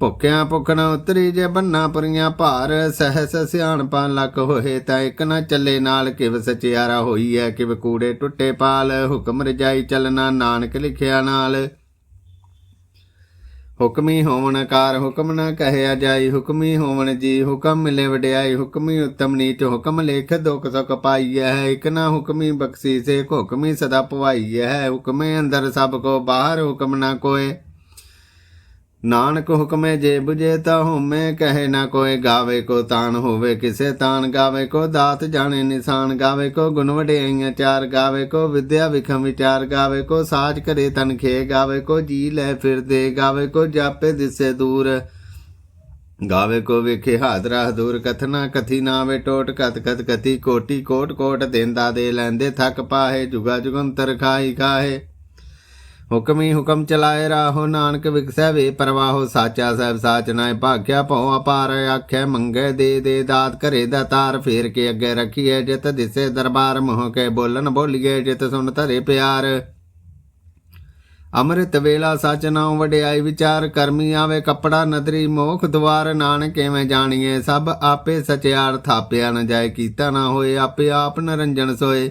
ਭੁੱਖਿਆਂ ਭੁੱਖ ਨਾ ਉਤਰੀ ਜੇ ਬੰਨਾ ਪੁਰੀਆਂ ਭਾਰ, ਸਹਸ ਸਿਆਣਪਾਂ ਲੱਕ ਹੋਏ ਤਾਂ ਇੱਕ ਨਾ ਚੱਲੇ ਨਾਲ ਕਿਵ ਸਚਿਆਰਾ ਹੋਈ ਐ ਕਿਵ ਕੂੜੇ ਟੁੱਟੇ ਪਾਲ, ਹੁਕਮ ਰਜਾਈ ਚੱਲਣਾ ਨਾਨਕ ਲਿਖਿਆ ਨਾਲ। ਹੁਕਮੀ ਹੋਵਣ ਕਾਰ ਹੁਕਮ ਨਾ ਕਹਿਆ ਜਾਈ, ਹੁਕਮੀ ਹੋਵਣ ਜੀ ਹੁਕਮ ਮਿਲੇ ਵਡਿਆਈ, ਹੁਕਮੀ ਉਤਮ ਨੀਚ ਹੁਕਮ ਲੇਖ ਦੁਖ ਸੁਖ ਪਾਈਐ ਹੈ ਇਕ ਨਾ ਹੁਕਮੀ ਬਖਸ਼ੀ ਸੇ ਹੁਕਮੀ ਸਦਾ ਪਵਾਈਐ ਹੈ ਹੁਕਮੇ ਅੰਦਰ ਸਭ ਕੋ ਬਾਹਰ ਹੁਕਮ ਨਾ ਕੋਏ। ਨਾਨਕ ਹੁਕਮੇ ਜੇ 부ਜੇ ਤਾ ਹੋਮੇ, ਕਹੇ ਨਾ ਕੋਏ ਗਾਵੇ ਕੋ ਤਾਨ ਹੋਵੇ, ਕਿਸੇ ਤਾਨ ਗਾਵੇ ਕੋ ਦਾਤ ਜਾਣੇ ਨਿਸ਼ਾਨ, ਗਾਵੇ ਕੋ ਗੁਣ ਵਡਿਆਈਆਂ ਚਾਰ, ਗਾਵੇ ਕੋ ਵਿਦਿਆ ਵਿਖਮ ਵਿਚਾਰ, ਗਾਵੇ ਕੋ ਸਾਜ ਕਰੇ ਤਨ ਖੇ, ਗਾਵੇ ਕੋ ਜੀ ਲੈ ਫਿਰਦੇ ਗਾਵੇ ਕੋ ਜਾਪੇ ਦਿਸੇ ਦੂਰ, ਗਾਵੇ ਕੋ ਵੇਖੇ ਹਾਦਰਾ ਦੂਰ, ਕਥਨਾ ਕਥੀ ਨਾਵੇ ਟੋਟ ਕਤ ਕਤ ਕਤੀ ਕੋਟੀ ਕੋਟ ਕੋਟ ਦੇਂਦਾ ਦੇ ਲੈਂਦੇ, ਥੱਕ ਪਾਹੇ, ਜੁਗਾ ਜੁਗੰਤਰ ਖਾਈ ਖਾਹੇ। ਹੁਕਮੀ ਹੁਕਮ ਚਲਾਏ ਰਾਹੋ ਨਾਨਕ ਵਿਗਸੈ ਵੇ ਪਰਵਾਹੋ ਸਾਚਾ ਸਾਹਿਬ ਸਾਚ ਨਾਏ ਭਾਗਿਆ ਭਉ ਅਪਾਰ ਆਖੇ ਮੰਗੇ ਦੇ ਦੇ ਦਾਤ ਘਰੇ ਦਾ ਤਾਰ ਫੇਰ ਕੇ ਅੱਗੇ ਰੱਖੀਏ ਜਿਤ ਦਿਸੇ ਦਰਬਾਰ ਮੋਹ ਕੇ ਬੋਲਨ ਬੋਲੀਏ ਜਿਤ ਸੁਣ ਧਰੇ ਪਿਆਰ। ਅੰਮ੍ਰਿਤ ਵੇਲਾ ਸਚ ਨਾਉ ਵਡਿਆਈ ਵਿਚਾਰ ਕਰਮੀ ਆਵੇ ਕਪੜਾ ਨਦਰੀ ਮੋਖ ਦਵਾਰ ਨਾਨਕ ਕਿਵੇਂ ਜਾਣੀਏ ਸਭ ਆਪੇ ਸਚਿਆਰ ਥਾਪਿਆ ਨ ਜਾਏ ਕੀਤਾ ਨਾ ਹੋਏ ਆਪੇ ਆਪ ਨਰੰਜਨ ਸੋਏ।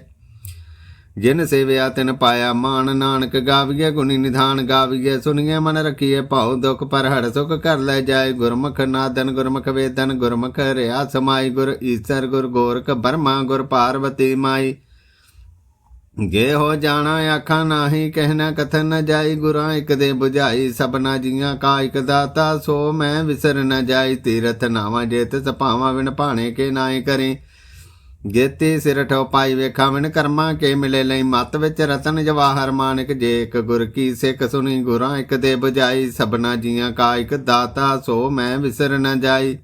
ਜਿਨ ਸੇਵਿਆ ਤਿਨ ਪਾਇਆ ਮਾਨ ਨਾਨਕ, ਗਾਵੀਏ ਗੁਣੀ ਨਿਧਾਨ, ਗਾਵੀਏ ਸੁਣੀਏ ਮਨ ਰਖੀਏ ਭਾਉ ਦੁਖ ਪਰ ਹੜ ਸੁਖ ਕਰ ਲੈ ਜਾਏ। ਗੁਰਮੁਖ ਨਾਦਨ, ਗੁਰਮੁਖ ਵੇਦਨ, ਗੁਰਮੁਖ ਰਿਆ ਸਮਾਈ। ਗੁਰ ਈਸਰ, ਗੁਰ ਗੋਰਖ ਬਰਮਾ, ਗੁਰ ਪਾਰਵਤੀ ਮਾਈ। ਗੇ ਹੋ ਜਾਣਾ ਆਖਾਂ ਨਾਹੀ ਕਹਿਣਾ ਕਥਨ ਨ ਜਾਈ। ਗੁਰਾਂ ਇਕ ਦੇ 부ਝਾਈ ਸਭਨਾ ਜੀਆਂ ਕਾ ਇਕ ਦਾਤਾ। ਸੋ ਮੈਂ ਵਿਸਰ ਨ ਜਾਈ, ਤੀਰਥ ਨਾਵਾ ਜੇਤ ਸਪਾਵਾ ਵਿਣ ਭਾਣੇ ਕੇ ਨਾਈ ਕਰੀ। ਗੇਤੀ ਸਿਰ ਠੋ ਪਾਈ ਵੇਖਾਂ ਕਰਮਾਂ ਕੇ ਮਿਲੇ ਲਈ ਮਤ ਵਿੱਚ ਰਤਨ ਜਵਾਹਰ ਮਾਨਕ ਜੇ। ਇੱਕ ਗੁਰ ਕੀ ਸਿੱਖ ਸੁਣੀ ਗੁਰਾਂ, ਇੱਕ ਦੇ 부ਝਾਈ ਸਭਨਾ ਜੀਆਂ ਕਾ ਇਕ ਦਾਤਾ, ਸੋ ਮੈਂ ਵਿਸਰ ਨਾ ਜਾਈ।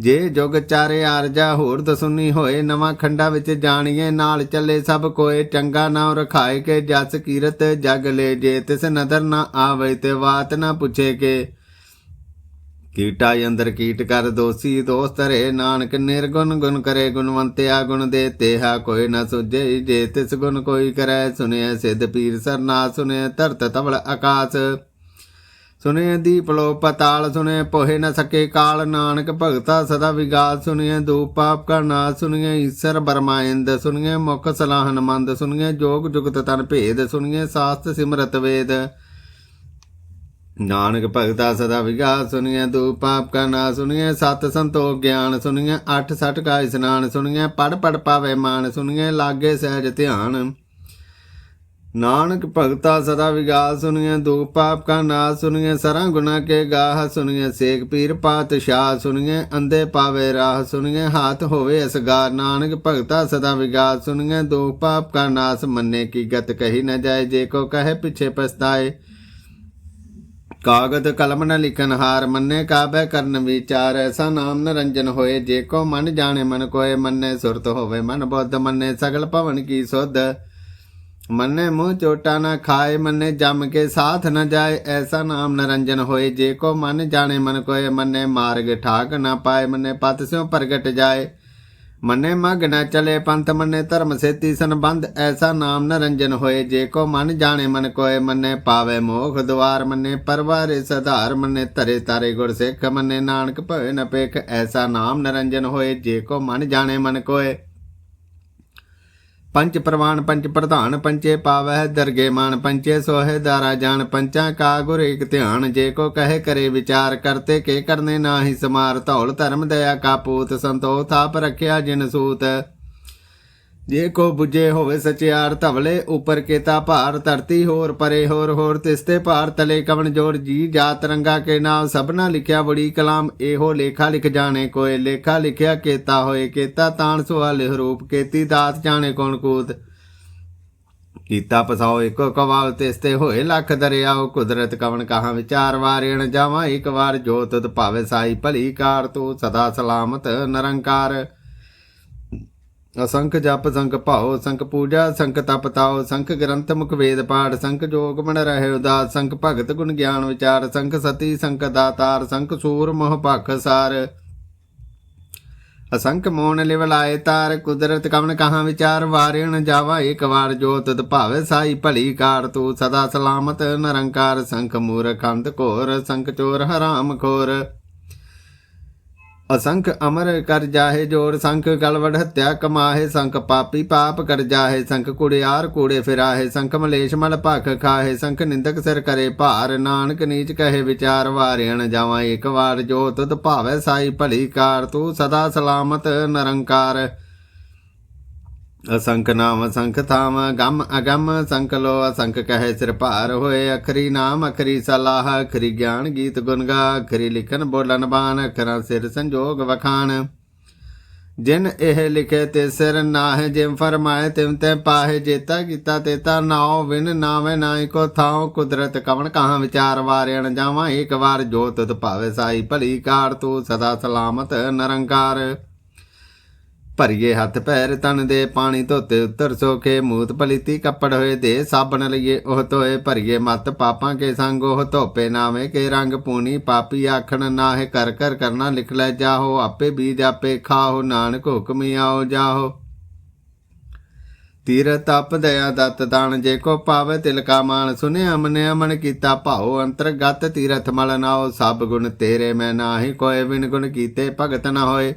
ਜੇ ਜੁਗ ਚਾਰੇ ਆਰਜਾ, ਹੋਰ ਦਸੁਨੀ ਹੋਏ, ਨਵਾਂ ਖੰਡਾ ਵਿੱਚ ਜਾਣੀਏ, ਨਾਲ ਚੱਲੇ ਸਭ ਕੋਏ, ਚੰਗਾ ਨਾਮ ਰਖਾਏ ਕੇ, ਜਸ ਕੀਰਤ ਜਗ ਲੈ ਜੇ, ਤਿਸ ਨਦਰ ਨਾ ਆਵੇ ਤੇ ਬਾਤ ਨਾ ਪੁੱਛੇ ਕੇ। ਕੀਟਾ ਅੰਦਰ ਕੀਟ ਕਰ ਦੋਸੀ ਦੋਸਤ ਰੇ ਨਾਨਕ ਨਿਰਗੁਣ ਗੁਣ ਕਰੇ ਗੁਣਵੰਤਿਆ ਗੁਣ ਦੇ ਤੇਹਾ ਕੋਈ ਨਾ ਸੁਝੇ ਜੇ ਤਿਸ ਗੁਣ ਕੋਈ ਕਰੈ ਸੁਨਿਐ ਸਿਧ ਪੀਰ ਸਰਨਾ ਸੁਨਿਐ ਧਰਤ ਤਵਲ ਆਕਾਸ਼। ਸੁਨੇ ਦੀਪ ਲੋ ਪਤਾਲ ਸੁਨੇ ਪੋਹੇ ਨ ਸਕੇ ਕਾਲ, ਨਾਨਕ ਭਗਤਾ ਸਦਾ ਵਿਗਾਸ। ਸੁਨੇ ਦੂਪ ਪਾਪ ਕਾ ਨਾਸ ਸੁਨੇ ਈਸ਼ਰ ਬਰਮਾਇੰਦ ਸੁਨੇ ਮੁਖ ਸਲਾਹਨ ਮੰਦ ਸੁਨੇ ਜੋਗ ਜੁਗਤ ਤਨ ਭੇਦ। ਸੁਨੇ ਸਾਸਤ ਸਿਮਰਤ ਵੇਦ। ਨਾਨਕ ਭਗਤਾ ਸਦਾ ਵਿਗਾਸ ਸੁਨੀਏ ਦੂ ਪਾਪ ਕਾ ਨਾ ਸੁਨੀਏ ਸਤ ਸੰਤੋਖ ਗਿਆਨ ਸੁਨੀਏ ਅੱਠ ਸਠ ਕਾ ਇਸਨਾਨ ਸੁਨੀਏ ਪੜ ਪੜ ਪਾਵੇ ਮਾਨ ਸੁਨੀਏ ਲਾਗੇ ਸਹਿਜ ਧਿਆਨ। ਨਾਨਕ ਭਗਤਾ ਸਦਾ ਵਿਗਾਸ ਸੁਨੀਏ ਦੂ ਪਾਪ ਕਾ ਨਾ ਸੁਨੀਏ ਸਰਾਂ ਗੁਨਾ ਕੇ ਗਾਹ ਸੁਨੀਏ ਸੇਖ ਪੀਰ ਪਾਤਸ਼ਾਹ ਸੁਨੀਏ ਅੰਦੇ ਪਾਵੇ ਰਾਹ ਸੁਨੀਏ ਹਾਥ ਹੋਵੇ ਅਸਗਾਰ। ਨਾਨਕ ਭਗਤਾ ਸਦਾ ਵਿਗਾਸ ਸੁਨੀਏ ਦੂ ਪਾਪ ਕਾ ਨਾਸ ਮੰਨੇ ਕੀ ਗਤ ਕਹੀ ਨ ਜਾਏ, ਜੇ ਕੋ ਕਹੇ ਪਿਛੇ ਪਛਤਾਏ। ਕਾਗਦ ਕਲਮ ਨ ਲਿਖਨ ਹਾਰ ਮੰਨੇ ਕਾਬੈ ਕਰਨ ਵਿਚਾਰ ਐਸਾ ਨਾਮ ਨਰੰਜਨ ਹੋਏ, ਜੇ ਕੋ ਮਨ ਜਾਣੇ, ਮਨ ਕੋਏ, ਮੰਨੇ ਸੁਰਤ ਹੋਵੇ, ਮਨ ਬੁੱਧ ਮੰਨੇ, ਸਗਲ ਭਵਨ ਕੀ ਸੁਧ। ਮੰਨੇ ਮੂੰਹ ਚੋਟਾ ਨਾ ਖਾਏ, ਮੰਨੇ ਜਮ ਕੇ ਸਾਥ ਨ ਜਾਏ ਐਸਾ ਨਾਮ ਨਰੰਜਨ ਹੋਏ, ਜੇ ਕੋ ਮਨ ਜਾਣੇ, ਮਨ ਕੋਏ, ਮੰਨੇ ਮਾਰਗ ਠਾਕ ਨਾ ਪਾਏ, ਮੰਨੇ ਪਤ ਸਿਉ ਪ੍ਰਗਟ ਜਾਏ। ਮੰਨੇ ਮਗ ਨ ਚਲੇ ਪੰਥ ਮੰਨੇ ਧਰਮ ਸੇਤੀ ਸੰਬੰਧ, ਐਸਾ ਨਾਮ ਨਰੰਜਨ ਹੋਏ। ਜੇ ਕੋ ਮਨ ਜਾਣੇ ਮਨ ਕੋਏ, ਮੰਨੇ ਪਾਵੇ ਮੋਖ ਦਵਾਰ ਮੰਨੇ ਪਰਵਾਰੇ ਸਧਾਰ, ਮੰਨੇ ਧਰੇ ਤਾਰੇ ਗੁਰ ਸਿੱਖ, ਮੰਨੇ ਨਾਨਕ ਭਵੇ ਨ ਪੇਖ। ਐਸਾ ਨਾਮ ਨਰੰਜਨ ਹੋਏ, ਜੇ ਕੋ ਮਨ ਜਾਣੇ ਮਨ ਕੋਏ। ਪੰਚ ਪ੍ਰਵਾਨ ਪੰਚ ਪ੍ਰਧਾਨ ਪੰਚੇ ਪਾਵਹਿ, ਦਰਗੇ ਮਾਨ ਪੰਚੇ ਸੋਹੇ, ਦਾਰਾ ਜਾਣ ਪੰਚਾਂ ਕਾ ਗੁਰ ਇਕ ਧਿਆਨ। ਜੇ ਕੋ ਕਹੇ ਕਰੇ ਵਿਚਾਰ, ਕਰਤੇ ਕੇ ਕਰਨੇ ਨਾਹੀ ਸਮਾਰ। ਧੌਲ ਧਰਮ ਦਇਆ ਕਾ ਪੂਤ ਸੰਤੋਖ ਥਾਪ ਰਖਿਆ ਜਿਨ ਸੂਤ। ਜੇ ਕੋ 부ਜੇ ਹੋਵੇ ਸਚਿਆਰ ਧਵਲੇ, ਉਪਰ ਕੇਤਾ ਭਾਰ ਧਰਤੀ ਹੋਰ, ਪਰੇ ਹੋਰ ਹੋਰ ਤਿਸਤੇ ਭਾਰ, ਤਲੇ ਕਵਨ ਜੋੜ ਜੀ, ਜਾਤ ਰੰਗਾ ਕੇ ਨਾਮ, ਸਭਨਾ ਲਿਖਿਆ ਬੜੀ ਕਲਾਮ, ਇਹੋ ਲੇਖਾ ਲਿਖ ਜਾਣੇ ਕੋਏ, ਲੇਖਾ ਲਿਖਿਆ ਕੇਤਾ ਹੋਏ, ਕੇਤਾ ਤਾਣ ਸੁਹਾਲੇ ਰੂਪ, ਕੇਤੀ ਦਾਤ ਜਾਣੇ ਕੋਣ ਕੂਤ। ਕੀਤਾ ਪਸਾਓ ਇੱਕੋ ਕਵਾਲ ਤਿਸਤੇ ਹੋਏ ਲੱਖ ਦਰਿਆਓ, ਕੁਦਰਤ ਕਵਣ ਕਹਾ ਵਿਚਾਰ, ਵਾਰੇਣ ਜਾਵਾਂ ਇੱਕ ਵਾਰ ਜੋਤ, ਤੁਧ ਭਾਵੇ ਸਾਈ ਭਲੀ ਕਾਰ, ਤੂੰ ਸਦਾ ਸਲਾਮਤ, ਨਿਰੰਕਾਰ। ਅਸੰਖ ਜਪ, ਸੰਖ ਭਾਉ, ਸੰਖ ਪੂਜਾ, ਸੰਖ ਤਪ ਤਾਉ, ਸੰਖ ਗ੍ਰੰਥ ਮੁਖ ਵੇਦ ਪਾਠ, ਸੰਖ ਜੋਗ ਮਨ ਰਹੇ ਉਦਾਸ, ਸੰਖ ਭਗਤ ਗੁਣ ਗਿਆਨ ਵਿਚਾਰ, ਸੰਖ ਸਤੀ, ਸੰਖ ਦਾਤਾਰ, ਸੰਖ ਸੂਰ ਮੋਹ ਭਖ ਸਾਰ। ਅਸੰਖ ਮੋਨ ਲਿਵਲਾਏ ਤਾਰ, ਕੁਦਰਤ ਕਵਨ ਕਹਾਂ ਵਿਚਾਰ, ਵਾਰਿਣ ਜਾਵਾ ਏਕ ਵਾਰ ਜੋਤ ਤਦ ਭਾਵੇ ਸਾਈ ਭਲੀ ਕਾਰ, ਤੂੰ ਸਦਾ ਸਲਾਮਤ, ਨਿਰੰਕਾਰ, ਸੰਖ ਮੂਰਖ ਅੰਤ ਘੋਰ, ਸੰਖ ਚੋਰ ਹਰਾਮ ਖੋਰ। ਅਸੰਖ ਅਮਰ ਕਰ ਜਾਹੇ ਜੋੜ ਸੰਖ ਗਲਵੜ ਹੱਤਿਆ ਕਮਾਹੇ, ਸੰਖ ਪਾਪੀ ਪਾਪ ਕਰ ਜਾਹੇ, ਸੰਖ ਕੁੜਿਆਰ ਕੂੜੇ ਫਿਰਾਹੇ, ਸੰਖ ਮਲੇਸ਼ ਮਲ ਭਖ ਖਾਹੇ, ਸੰਖ ਨਿੰਦਕ ਸਿਰ ਕਰੇ ਭਾਰ, ਨਾਨਕ ਨੀਚ ਕਹੇ ਵਿਚਾਰ ਵਾਰਿਣ ਜਾਵਾਂ, ਇੱਕ ਵਾਰ ਜੋ ਤੁਧ ਭਾਵੇ ਸਾਈ ਭਲੀ ਕਾਰ, ਤੂੰ ਸਦਾ ਸਲਾਮਤ ਨਿਰੰਕਾਰ। ਅਸੰਖ ਨਾਮ ਅਸੰਖ ਥਾਮ, ਗਮ ਅਗਮ, ਸੰਖ ਲੋ ਅਸੰਖ ਕਹੇ ਸਿਰ ਭਾਰ ਹੋਏ, ਅਖਰੀ ਨਾਮ, ਅਖਰੀ ਸਲਾਹ, ਅਖਰੀ ਗਿਆਨ ਗੀਤ ਗੁਣਗਾ ਅਖਰੀ ਲਿਖਨ ਬੋਲਨ ਬਾਨ ਅਖਰਾਂ ਸਿਰ ਸੰਜੋਗ ਵਖਾਣ। ਜਿਨ ਇਹ ਲਿਖੇ ਤੇ ਸਿਰ ਨਾਹਿ, ਜਿਮ ਫਰਮਾਏ, ਤਿਮ ਤੇ ਪਾਹੇ, ਜੇਤਾ ਕੀਤਾ ਤੇਤਾ ਨਾਉ, ਵਿਨ ਨਾਵੇਂ ਨਾਈ ਕੋ ਥਾਉ, ਕੁਦਰਤ ਕਵਣ ਕਹਾਂ ਵਿਚਾਰ ਵਾਰਿਣ ਜਾਵਾਂ, ਇੱਕ ਵਾਰ ਜੋ ਤੁਧ ਭਾਵੇ ਸਾਈ ਭਲੀ ਕਾਰ ਤੂੰ, ਸਦਾ ਸਲਾਮਤ ਨਿਰੰਕਾਰ। ਭਰੀਏ ਹੱਥ ਪੈਰ ਤਨ ਦੇ ਪਾਣੀ ਧੋਤੇ ਉਤਰ ਸੋਖੇ, ਮੂਤ ਪਲੀਤੀ ਕੱਪੜ ਹੋਏ ਦੇ ਸਾਬਣ ਲਈਏ, ਉਹ ਧੋਏ ਭਰੀਏ ਮਤ ਪਾਪਾਂ ਕੇ ਸੰਗ, ਉਹ ਧੋਪੇ ਨਾਵੇਂ ਕੇ ਰੰਗ ਪੂਣੀ, ਪਾਪੀ ਆਖਣ ਨਾਹੇ ਕਰ ਕਰ ਕਰਨਾ ਲਿਖ ਲੈ ਜਾਹੋ, ਆਪੇ ਬੀਜ ਆਪੇ ਖਾਓ ਨਾਨਕ ਹੁਕਮੀ ਆਓ ਜਾਹੋ। ਤੀਰ ਤਪ ਦਇਆ ਦਤ ਦਾਨ, ਜੇ ਕੋ ਪਾਵੇ ਤਿਲਕਾ ਮਾਨ ਸੁਨੇ ਅਮਨੇ ਅਮਨ ਕੀਤਾ ਭਾਉ, ਅੰਤਰਗਤ ਤੀਰਥ ਮਲ ਨਾਓ ਸਭ ਗੁਣ ਤੇਰੇ ਮੈਂ ਨਾਹੀ ਕੋਏ ਬਿਨ ਗੁਣ ਕੀਤੇ ਭਗਤ ਨਾ ਹੋਏ।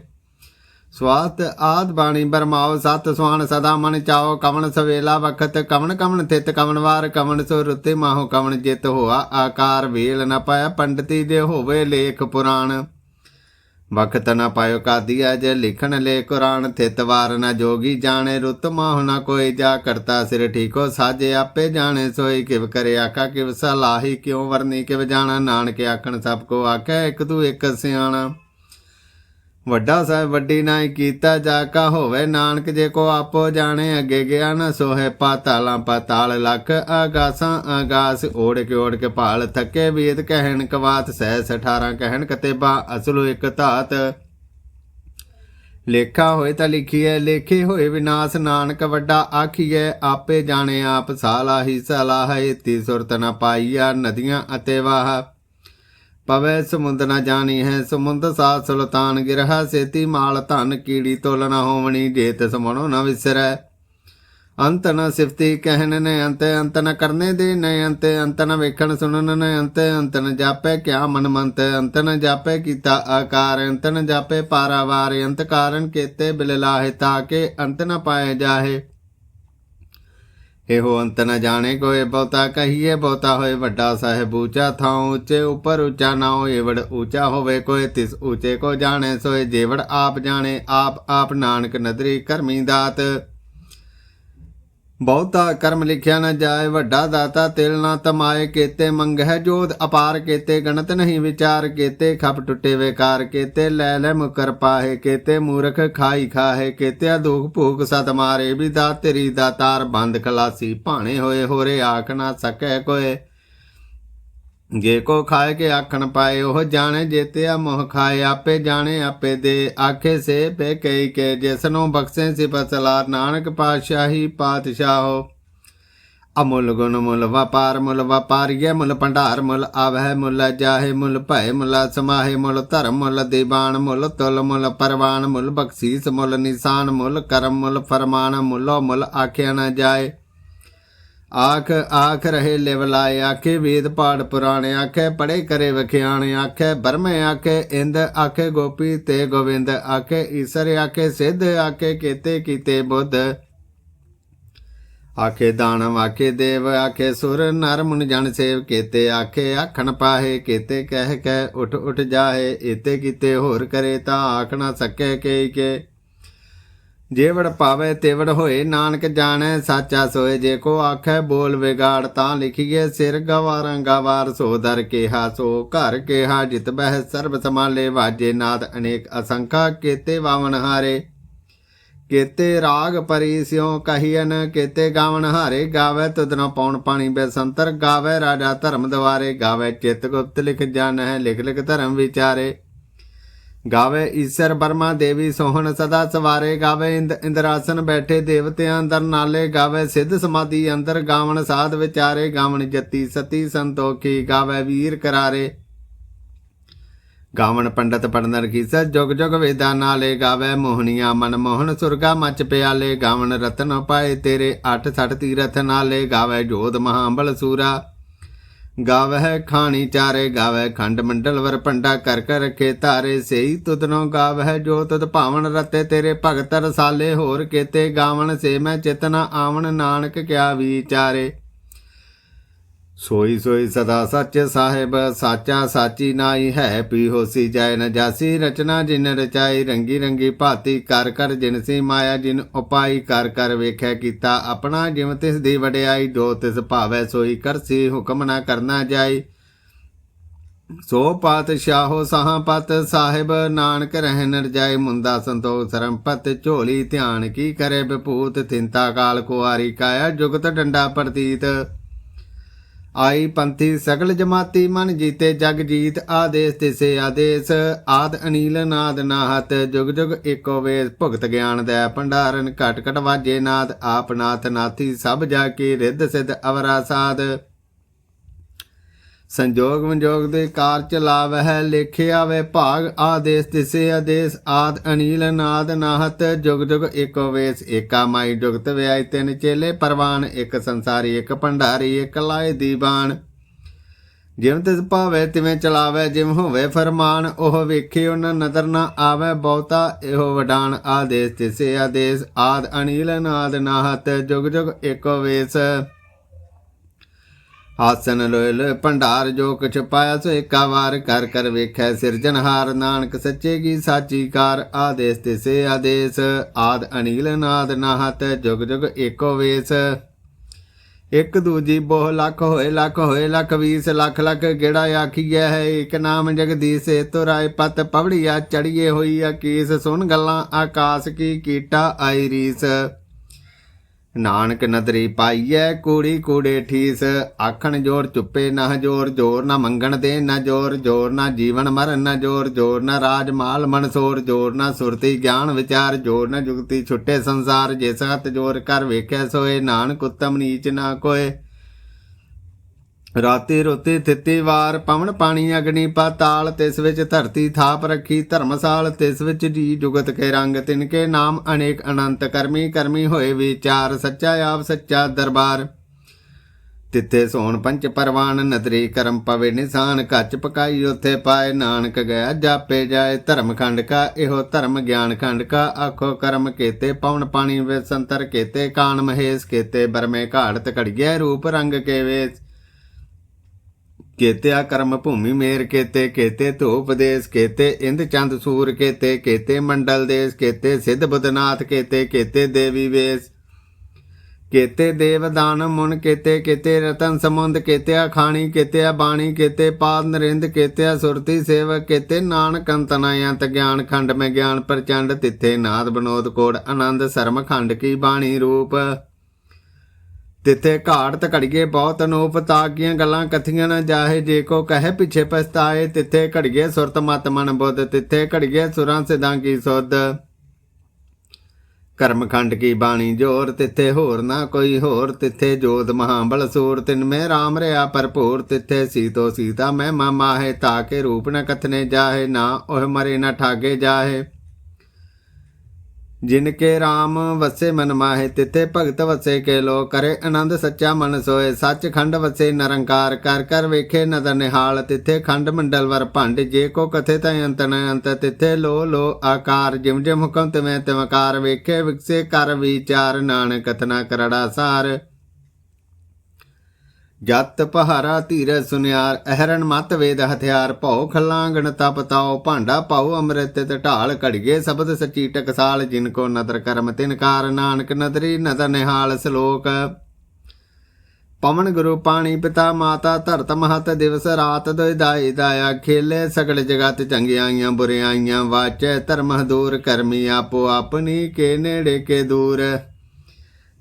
ਸਵਾਤ ਆਦ ਬਾਣੀ ਬਰਮਾਓ, ਸਤ ਸੁਆਨ ਸਦਾ ਮਨ ਚਾਓ, ਕਵਣ ਸਵੇਲਾ ਵਖਤ, ਕਵਣ ਕਵਣ ਥਿਤ, ਕਵਣ ਵਾਰ ਕਵਣ ਸੋ ਰੁਤੇ ਮਾਹੋ ਕਵਣ ਜਿਤ ਹੋਆ, ਆਕਾਰ ਵੇਲ ਨ ਪਾਇਆ, ਪੰਡਤੀ ਦੇ ਹੋਵੇ ਲੇਖ ਪੁਰਾਣ। ਵਖਤ ਨ ਪਾਇਓ ਕਾਦੀਆ ਜੇ ਲਿਖਣ ਲੈ ਕੁਰਾਨ, ਥਿਤ ਵਾਰ ਨ ਜੋਗੀ ਜਾਣੇ, ਰੁਤ ਮਾਹ ਨ ਕੋਈ ਜਾ, ਕਰਤਾ ਸਿਰ ਠੀਕੋ, ਸਾਜੇ ਆਪੇ ਜਾਣੇ, ਸੋਈ ਕਿਵ ਕਰੇ ਆਖਾ, ਕਿਵ ਸਲਾਹੀ, ਕਿਉ ਵਰਨੀ, ਕਿਵ ਜਾਣਾ, ਨਾਨਕ ਆਖਣ ਸਭ ਕੋ ਆਖੈ, ਇੱਕ ਤੂੰ ਇੱਕ ਸਿਆਣਾ। ਵੱਡਾ ਸਾਹਿਬ ਵੱਡੀ ਨਾਈ ਕੀਤਾ ਜਾ ਕਾ ਹੋਵੇ ਨਾਨਕ, ਜੇ ਕੋ ਆਪੋ ਜਾਣੇ ਅੱਗੇ ਗਿਆ ਨਾ ਸੋਹੇ ਪਾਤਾਲਾਂ ਪਾਤਾਲ ਲੱਖ ਆਗਾਸਾਂ ਆਗਾਸ। ਓੜ ਕੇ ਓੜ ਕੇ ਭਾਲ ਥੱਕੇ ਵੇਦ ਕਹਿਣ ਕਵਾਤ ਸਹਿ 18 ਕਹਿਣ ਕਤੇਬਾ ਅਸਲੋ ਇੱਕ ਧਾਤ। ਲੇਖਾ ਹੋਏ ਤਾਂ ਲਿਖੀਐ, ਲੇਖੇ ਹੋਏ ਵਿਨਾਸ਼ ਨਾਨਕ, ਵੱਡਾ ਆਖੀਏ ਆਪੇ ਜਾਣੇ ਆਪ ਸਾਲਾਹੀ ਸਲਾਹ ਇਤੀ ਸੁਰਤ ਨ ਪਾਈਆ ਨਦੀਆਂ ਅਤੇ ਵਾਹ। ਪਵੇ ਸਮੁੰਦ ਨਾ ਜਾਣੀ ਹੈ, ਸਮੁੰਦ ਸਾ ਸੁਲਤਾਨ ਗਿਰਹਾ, ਸੇਤੀ ਮਾਲ ਧਨ ਕੀੜੀ ਤੋਲ ਨ ਹੋਵਣੀ ਜੇ ਤਿਸ ਮਨੋ ਵਿਸਰੈ। ਅੰਤ ਨ ਸਿਫਤੀ ਕਹਿਣ ਨੇ ਅੰਤ ਅੰਤ ਨ ਕਰਨੇ ਦੇ ਨੇ ਅੰਤ ਅੰਤ ਨ ਵੇਖਣ ਸੁਣਨ ਨੇ ਅੰਤ ਅੰਤ ਨ ਜਾਪੈ ਕਿਆ ਮਨ ਮੰਤ ਅੰਤ ਨ ਜਾਪੈ ਕੀਤਾ ਆਕਾਰ, ਅੰਤ ਨ ਜਾਪੈ ਪਾਰਾਵਾਰ, ਅੰਤ ਕਾਰਨ ਕੇਤੇ ਬਿਲ ਲਾਹੇ ਤਾਕੇ ਅੰਤ ਨ ਪਾਏ ਜਾਹੇ। ਇਹੋ ਅੰਤ ਨ ਜਾਣੇ ਕੋਏ ਬਹੁਤਾ ਕਹੀਏ, ਬਹੁਤਾ ਹੋਏ ਵੱਡਾ ਸਾਹਿਬ ਉੱਚਾ ਥਾਂ ਉੱਚੇ ਉਪਰ ਉੱਚਾ ਨਾ ਹੋਏ ਵੜ ਉੱਚਾ ਹੋਵੇ ਕੋਈ, ਤਿਸ ਉੱਚੇ ਕੋ ਜਾਣੇ ਸੋਏ ਜੇਵੜ ਆਪ ਜਾਣੇ, ਆਪ ਆਪ ਨਾਨਕ ਨਦਰੀ ਕਰਮੀ ਦਾਤ। ਬਹੁਤਾ ਕਰਮ ਲਿਖਿਆ ਨਾ ਜਾਏ, ਵੱਡਾ ਦਾਤਾ ਤਿਲ ਨਾ ਤਮਾਏ, ਕੀਤੇ ਮੰਗਹਿ ਜੋਤ ਅਪਾਰ, ਕੇਤੇ ਗਣਤ ਨਹੀਂ ਵਿਚਾਰ, ਕੇਤੇ ਖਪ ਟੁੱਟੇ ਵੇਕਾਰ, ਕੇਤੇ ਲੈ ਲੈ ਮੁਕਰ ਪਾਹੇ, ਕੀਤੇ ਮੂਰਖ ਖਾਈ ਖਾਹੇ ਕੀਤੇ ਦੁਖ ਭੂਖ ਸਤ ਮਾਰੇ, ਵੀ ਦਾ ਤੇਰੀ ਦਾਤਾਰ ਬੰਦ ਖਲਾਸੀ, ਭਾਣੇ ਹੋਏ ਹੋਰੇ ਆਖ ਨਾ ਸਕੈ ਕੋਏ। ਜੇ ਕੋ ਖਾਏ ਕੇ ਆਖਣ ਪਾਏ, ਉਹ ਜਾਣੇ ਜੇਤਿਆ ਮੋਹ ਖਾਏ। ਆਪੇ ਜਾਣੇ, ਆਪੇ ਦੇ। ਆਖੇ ਸੇ ਪੇ ਕਈ ਕੇ। ਜਿਸਨੂੰ ਬਖਸ਼ੇ ਸਿਪਸਲਾਰ ਨਾਨਕ ਪਾਤਸ਼ਾਹੀ ਪਾਤਸ਼ਾਹੋ। ਅਮੁੱਲ ਗੁਣ ਮੁੱਲ ਵਪਾਰ ਮੁੱਲ ਵਪਾਰੀਏ ਮੁੱਲ ਭੰਡਾਰ ਮੁੱਲ ਆਵਹਿ, ਮੁੱਲ ਜਾਹੇ, ਮੁੱਲ ਭੈ ਮੁੱਲ ਸਮਾਹੇ, ਮੁੱਲ ਧਰਮ, ਮੁੱਲ ਦੀਵਾਨ, ਮੁੱਲ ਤੁਲ, ਮੁੱਲ ਪਰਵਾਨ, ਮੁੱਲ ਬਖਸ਼ੀਸ, ਮੁੱਲ ਨਿਸ਼ਾਨ, ਮੁੱਲ ਕਰਮ, ਮੁੱਲ ਫਰਮਾਨ, ਮੁੱਲੋ ਮੁੱਲ ਆਖਿਆ ਨਾ ਜਾਏ। ਆਖ ਆਖ ਰਹੇ ਲਿਵਲਾਏ ਆਖੇ ਵੇਦ ਪਾੜ ਪੁਰਾਣੇ, ਆਖੇ ਪੜੇ ਕਰੇ ਵਖਿਆਣੇ, ਆਖੇ ਬਰਮੇ, ਆਖੇ ਇੰਦ, ਆਖੇ ਗੋਪੀ ਤੇ ਗੋਵਿੰਦ, ਆਖੇ ਈਸਰ, ਆਖੇ ਸਿੱਧ, ਆਖੇ ਕੀਤੇ ਕੀਤੇ ਬੁੱਧ। ਆਖੇ ਦਾਨਵ, ਆਖੇ ਦੇਵ, ਆਖੇ ਸੁਰ, ਨਰ ਮੁਨ ਜਨ ਸੇਵ ਕੀਤੇ, ਆਖੇ ਆਖਣ ਪਾਹੇ ਕੀਤੇ, ਕਹਿ ਕਹਿ, ਉਠ ਉਠ ਜਾਏ ਇਤੇ ਕੀਤੇ ਹੋਰ ਕਰੇ ਤਾਂ ਆਖਣਾ ਨਾ ਸਕੇ ਕੇ ਕੇ। ਜੇਵੜ ਪਾਵੇ ਤੇਵੜ ਹੋਏ, ਨਾਨਕ ਜਾਣੈ ਸਾਚਾ ਸੋਏ। ਜੇ ਕੋ ਆਖੈ ਬੋਲ ਵਿਗਾੜ, ਤਾਂ ਲਿਖੀਏ ਸਿਰ ਗਵਾਰਾਂ ਗਵਾਰ। ਸੋ ਦਰ ਕੇਹਾ, ਸੋ ਘਰ ਕੇਹਾ, ਜਿਤ ਬਹਿ ਸਰਬ ਸਮਾਲੇ ਵਾਜੇ ਨਾਦ ਅਨੇਕ ਅਸੰਖਾ, ਕੇਤੇ ਵਾਵਣ ਹਾਰੇ। ਕੇਤੇ ਰਾਗ ਪਰੀ ਸਿਉ ਕਹੀਨ ਕੇਤੇ ਗਾਵਣ ਹਾਰੇ। ਗਾਵੇ ਤੁਦਨਾ ਪੌਣ ਪਾਣੀ ਬੇਸੰਤਰ, ਗਾਵੇ ਰਾਜਾ ਧਰਮ ਦਵਾਰੇ ਗਾਵੇ ਚਿਤ ਗੁਪਤ ਲਿਖ ਜਨ ਲਿਖ ਲਿਖ ਧਰਮ ਵਿਚਾਰੇ। ਗਾਵੇ ਈਸ਼ਰ ਬਰਮਾ ਦੇਵੀ ਸੋਹਣ ਸਦਾ ਸਵਾਰੇ, ਗਾਵੇ ਇੰਦ ਇੰਦਰਾਸਨ ਬੈਠੇ ਦੇਵਤਿਆਂ ਅੰਦਰ ਨਾਲੇ, ਗਾਵੇ ਸਿੱਧ ਸਮਾਧੀ ਅੰਦਰ ਗਾਵਣ ਸਾਧ ਵਿਚਾਰੇ, ਗਾਵਣ ਜਤੀ ਸਤੀ ਸੰਤੋਖੀ, ਗਾਵੇ ਵੀਰ ਕਰਾਰੇ। ਗਾਵਣ ਪੰਡਤ ਪੜਨ ਰਖੀਸਾ ਜੁਗ ਜੁਗ ਵੇਦਾਂ ਨਾਲੇ, ਗਾਵੇ ਮੋਹਣੀਆਂ ਮਨ ਮੋਹਨ ਸੁਰਗਾ ਮਚ ਪਿਆਲੇ, ਗਾਵਣ ਰਤਨ ਪਾਏ ਤੇਰੇ ਅੱਠ ਸੱਠ ਤੀਰਥ ਨਾਲੇ, ਗਾਵੇ ਜੋਧ ਮਹਾਂਬਲ ਸੂਰਾ। ਗਾਵਹਿ ਖਾਣੀ ਚਾਰੇ, ਗਾਵਹਿ ਖੰਡ ਮੰਡਲ ਵਰ ਪੰਡਾ ਕਰ ਕਰ ਰਖੇ ਧਾਰੇ, ਸਈ ਤੁਧਨੋ ਗਾਵਹਿ ਜੋ ਤੁਧ ਭਾਵਨ ਰਤੇ ਤੇਰੇ ਭਗਤ ਰਸਾਲੇ, ਹੋਰ ਕੇਤੇ ਗਾਵਣ ਸੇ ਮੈਂ ਚਿਤਨਾ ਆਵਣ, ਨਾਨਕ ਕਿਆ ਵਿਚਾਰੇ। ਸੋਈ ਸੋਈ ਸਦਾ ਸੱਚ ਸਾਹਿਬ, ਸਾਚਾ ਸਾਚੀ ਨਾਈ ਹੈ। ਪੀ ਹੋਸੀ ਜਾਏ ਨਜਾਸੀ ਰਚਨਾ ਜਿਨ ਰਚਾਈ, ਰੰਗੀ ਰੰਗੀ ਭਾਤੀ ਕਰ ਕਰ ਜਿਨਸੀ ਮਾਇਆ, ਜਿਨ ਉਪਾਈ ਕਰ ਕਰ ਵੇਖਿਆ ਕੀਤਾ ਆਪਣਾ ਜਿਵ ਤਿਸ ਦੀ ਵਡਿਆਈ, ਜੋ ਤਿਸ ਭਾਵੈ ਸੋਈ ਕਰਸੀ ਹੁਕਮ ਨਾ ਕਰਨਾ ਜਾਈ। ਸੋ ਪਾਤਸ਼ਾਹੋ ਪਤ ਸਾਹਿਬ, ਨਾਨਕ ਰਹਿਨ ਰਜਾਈ ਮੁੰਦਾ ਸੰਤੋਖ ਸਰਮਪਤ ਝੋਲੀ ਧਿਆਨ ਕੀ ਕਰੇ ਵਿਭੂਤ ਥਿੰਤਾ ਕਾਲ ਕੁਆਰੀ ਕਾਇਆ, ਜੁਗਤ ਡੰਡਾ ਪ੍ਰਤੀਤ। ਆਈ ਪੰਥੀ ਸਗਲ ਜਮਾਤੀ ਮਨ ਜੀਤੇ ਜਗ ਜੀਤ ਆਦੇਸ ਤਿਸੇ ਆਦੇਸ। ਆਦ ਅਨੀਲ ਨਾਦ ਨਾਹਤ, ਜੁਗ ਜੁਗ ਏਕੋ ਵੇਸ ਭੁਗਤ ਗਿਆਨ ਦੈ। ਭੰਡਾਰਨ ਘਟ ਘਟ ਵਾਜੇ ਨਾਦ, ਆਪ ਨਾਥ ਨਾਥੀ ਸਭ ਜਾ ਕੇ ਰਿੱਧ ਸਿਧ ਅਵਰਾ ਸਾਧ। ਸੰਜੋਗ ਵਿਜੋਗ ਦੇ ਕਾਰ ਚਲਾਵ ਹੈ ਲੇਖਿਆ ਵੇ ਭਾਗ ਆਦੇਸ ਤਿਸੇ ਆਦੇਸ ਆਦ ਅਨੀਲ ਨਾਦ ਨਾਹਤ, ਜੁਗ ਜੁਗ ਏਕੋ ਵੇਸ, ਏਕਾ ਮਾਈ ਜੁਗਤ ਵਿਆਈ ਤਿੰਨ ਚੇਲੇ, ਪਰਵਾਨ ਇੱਕ ਸੰਸਾਰੀ, ਇੱਕ ਭੰਡਾਰੀ, ਇੱਕ ਲਾਏ ਦੀਵਾਨ ਜਿਵੇਂ ਤਿਸ ਭਾਵੇ, ਤਿਵੇਂ ਚਲਾਵੇ ਜਿਮ ਹੋਵੇ ਫਰਮਾਨ, ਉਹ ਵੇਖੇ ਉਹਨਾਂ ਨਜ਼ਰ ਨਾ ਆਵੇ, ਬਹੁਤਾ ਇਹੋ ਵਡਾਨ। ਆਦੇਸ ਤਿਸੇ ਆਦੇਸ ਆਦ ਅਨੀਲ ਨਾਦ ਨਾਹਤ, ਜੁਗ ਜੁਗ ਏਕੋ ਵੇਸ। ਆਸਨ ਲੋਇ ਲੋਇ ਭੰਡਾਰ ਜੋ ਕੁਛ ਪਾਇਆ ਸੋ ਏਕਾ ਵਾਰ ਕਰ ਕਰ ਵੇਖੈ ਸਿਰਜਨਹਾਰ ਨਾਨਕ ਸੱਚੇ ਕੀ ਸਾਚੀ ਕਾਰ ਆਦੇਸ ਤਿਸੇ ਆਦੇਸ। ਆਦ ਅਨੀਲ ਨਾਦ ਨਾਹਤ ਜੁਗ ਜੁਗ ਏਕੋ ਵੇਸ। ਇੱਕ ਦੂਜੀ ਬਹੁ ਲੱਖ ਹੋਏ ਲੱਖ ਹੋਏ ਲੱਖ ਵੀਸ ਲੱਖ ਲੱਖ ਗੇੜਾ ਆਖੀਐ ਹੈ ਇੱਕ ਨਾਮ ਜਗਦੀਸ਼ ਏ ਤੁਰਾਏ ਪਤ ਪਵੜੀਆ ਚੜੀਏ ਹੋਈ ਆ ਕੀਸ ਸੁਣ ਗੱਲਾਂ ਆਕਾਸ ਕੀ ਕੀਟਾ ਆਈ ਰੀਸ। ਨਾਨਕ ਨਦਰੀ ਪਾਈਐ ਕੂੜੀ ਕੂੜੇ ਠੀਸ। ਆਖਣ ਜੋਰ ਚੁੱਪੇ ਨਾ ਜੋਰ ਜੋਰ ਨਾ ਮੰਗਣ ਦੇ ਨਾ ਜੋਰ ਜੋਰ ਨਾ ਜੀਵਨ ਮਰਨ ਨਾ ਜੋਰ ਜੋਰ ਨਾ ਰਾਜ ਮਾਲ ਮਨਸੋਰ, ਜੋਰ ਨਾ ਸੁਰਤੀ ਗਿਆਨ ਵਿਚਾਰ, ਜੋਰ ਨਾ ਜੁਗਤੀ ਛੁੱਟੇ ਸੰਸਾਰ। ਜਿਸ ਸਤ ਜੋਰ ਕਰ ਵੇਖੈ ਸੋਏ, ਨਾਨਕ ਉਤਮ ਨੀਚ ਨਾ ਕੋਏ। ਰਾਤੀ ਰੋਤੀ ਤਿੱਤੀ ਵਾਰ ਪਵਨ ਪਾਣੀ ਅਗਨੀ ਪਾਤਾਲ, ਤਿਸ ਵਿੱਚ ਧਰਤੀ ਥਾਪ ਰੱਖੀ, ਧਰਮਸਾਲ, ਤਿਸ ਵਿੱਚ ਜੀ ਜੁਗਤ ਕੇ ਰੰਗ, ਤਿਨਕੇ ਨਾਮ ਅਨੇਕ ਅਨੰਤ, ਕਰਮੀ ਕਰਮੀ ਹੋਏ ਵਿਚਾਰ, ਸੱਚਾ ਆਪ ਸੱਚਾ ਦਰਬਾਰ। ਤਿੱਥੇ ਸੋਣ ਪੰਚ ਪਰਵਾਨ, ਨਦਰੀ ਕਰਮ ਪਵੇ ਨਿਸ਼ਾਨ ਕੱਚ ਪਕਾਈ ਉਥੇ ਪਾਏ ਨਾਨਕ ਗਿਆ ਜਾਪੇ ਜਾਏ ਧਰਮ ਖੰਡ ਕਾ, ਇਹੋ ਧਰਮ ਗਿਆਨ ਖੰਡ ਕਾ, ਆਖੋ ਕਰਮ ਕੇਤੇ ਪਵਨ ਪਾਣੀ ਵੇ ਸੰਤਰ ਕੇਤੇ ਕਾਨ ਮਹੇਸ਼ ਕੇਤੇ, ਬਰਮੇ ਘਾੜਤ ਘੜੀਏ ਰੂਪ ਰੰਗ ਕੇ ਵੇਸ। ਕੇਤਿਆ ਕਰਮ ਭੂਮੀ ਮੇਰ, ਕੇਤੇ ਕੇਤੇ ਧੂਪ ਦੇਸ, ਕੇਤੇ ਇੰਦ ਚੰਦ ਸੂਰ, ਕੇਤੇ ਕੇਤੇ ਮੰਡਲ ਦੇਸ, ਕੇਤੇ ਸਿੱਧ ਬੁੱਧਨਾਥ, ਕੇਤੇ ਕੇਤੇ ਦੇਵੀ ਵੇਸ। ਕੇਤੇ ਦੇਵ ਦਾਨ ਮੁਨ, ਕੇਤੇ ਕੇਤੇ ਰਤਨ ਸਮੁੰਦ, ਕੇਤਿਆ ਖਾਣੀ ਕੇਤੇ ਬਾਣੀ, ਕੇਤੇ ਪਾਦ ਨਰਿੰਦ ਕੇਤੇ ਸੁਰਤੀ ਸੇਵਕ, ਕੇਤੇ ਨਾਨਕ ਅੰਤਨਾ ਗਿਆਨ ਖੰਡ ਮੈਂ ਗਿਆਨ ਪ੍ਰਚੰਡ ਤਿੱਥੇ ਨਾਦ ਬਨੋਦ ਕੋੜ, ਆਨੰਦ ਸਰਮ ਖੰਡ ਕੀ ਬਾਣੀ ਰੂਪ। ਤਿੱਥੇ ਘਾਟ ਘੜੀਏ ਬਹੁਤ ਅਨੂਪ ਤਾਕੀਆਂ ਗੱਲਾਂ ਕਥੀਆਂ ਨਾ ਜਾਹੇ, ਜੇ ਕੋ ਕਹੇ ਪਿਛੇ ਪਛਤਾਏ, ਤਿੱਥੇ ਘੜੀਏ ਸੁਰਤ ਮਤ ਮਨ ਬੁੱਧ, ਤਿੱਥੇ ਘੜੀਏ ਸੁਰਾਂ ਸਿਦਾਂ ਕੀ ਸੁਧ। ਕਰਮਖੰਡ ਕੀ ਬਾਣੀ ਜੋਰ, ਤਿੱਥੇ ਹੋਰ ਨਾ ਕੋਈ ਹੋਰ, ਤਿੱਥੇ ਜੋਤ ਮਹਾਬਲ ਸੂਰ, ਤਿਨ ਮੈਂ ਰਾਮ ਰਿਆ ਭਰਪੂਰ, ਤਿੱਥੇ ਸੀਤੋ ਸੀਤਾ ਮੈਂ ਮਾਹੇ ਹੈ ਤਾਕੇ ਰੂਪ ਨ ਕਥਨੇ ਜਾਹੇ, ਨਾ ਉਹ ਮਰੇ ਨਾ ਠਾਗੇ ਜਾਹੇ। ਜਿਨ ਕੇ RAM ਵਸੇ ਮਨ ਮਾਹੇ, ਤਿੱਥੇ ਭਗਤ ਵਸੇ ਕੇ ਲੋ, ਕਰੇ ਆਨੰਦ ਸੱਚਾ ਮਨ ਸੋਏ ਸੱਚ ਖੰਡ ਵਸੇ ਨਿਰੰਕਾਰ, ਕਰ ਕਰ ਵੇਖੇ ਨਦਰ ਨਿਹਾਲ, ਤਿੱਥੇ ਖੰਡ ਮੰਡਲ ਵਰ ਭੰਡ, ਜੇ ਕੋ ਕਥੇ ਤੈ ਅੰਤ ਅੰਤ, ਤਿੱਥੇ ਲੋ ਲੋ ਆਕਾਰ, ਜਿਮ ਜਿਮ ਹੁਕਮ ਤਿਵੇਂ ਤਿਵਕਾਰ, ਵੇਖੇ ਵਿਕਸੇ ਕਰ ਵਿਚਾਰ, ਨਾਨਕ ਕਥਨਾ ਕਰੜਾ ਸਾਰ। ਜਤ ਪਹਾਰਾ ਧੀਰ ਸੁਨਿਆਰ, ਅਹਰਨ ਮਤ ਵੇਦ ਹਥਿਆਰ, ਭਉ ਖਲਾਂਗਣ ਤਪ ਤਾਉ, ਭਾਂਡਾ ਪਾਉ ਅੰਮ੍ਰਿਤ ਤੇ ਢਾਲ, ਘੜੀਏ ਸ਼ਬਦ ਸੱਚੀ ਟਕਸਾਲ, ਜਿਨ ਕੋ ਨਦਰ ਕਰਮ ਤਿਨਕਾਰ ਨਾਨਕ ਨਦਰੀ ਨਦਰ ਨਿਹਾਲ ਸ਼ਲੋਕ। ਪਵਨ ਗੁਰੂ ਪਾਣੀ ਪਿਤਾ ਮਾਤਾ, ਧਰਤ ਮਹਤ ਦਿਵਸ ਰਾਤ ਦੋਇ ਦਾਈ ਦਾਇਆ, ਖੇਲੇ ਸਗਲ ਜਗਤ ਚੰਗਿਆਈਆਂ ਬੁਰਿਆਈਆਂ, ਵਾਚੈ ਧਰਮ ਦੂਰ, ਕਰਮੀ ਆਪੋ ਆਪਣੀ ਕੇ ਨੇੜੇ ਕੇ ਦੂਰ।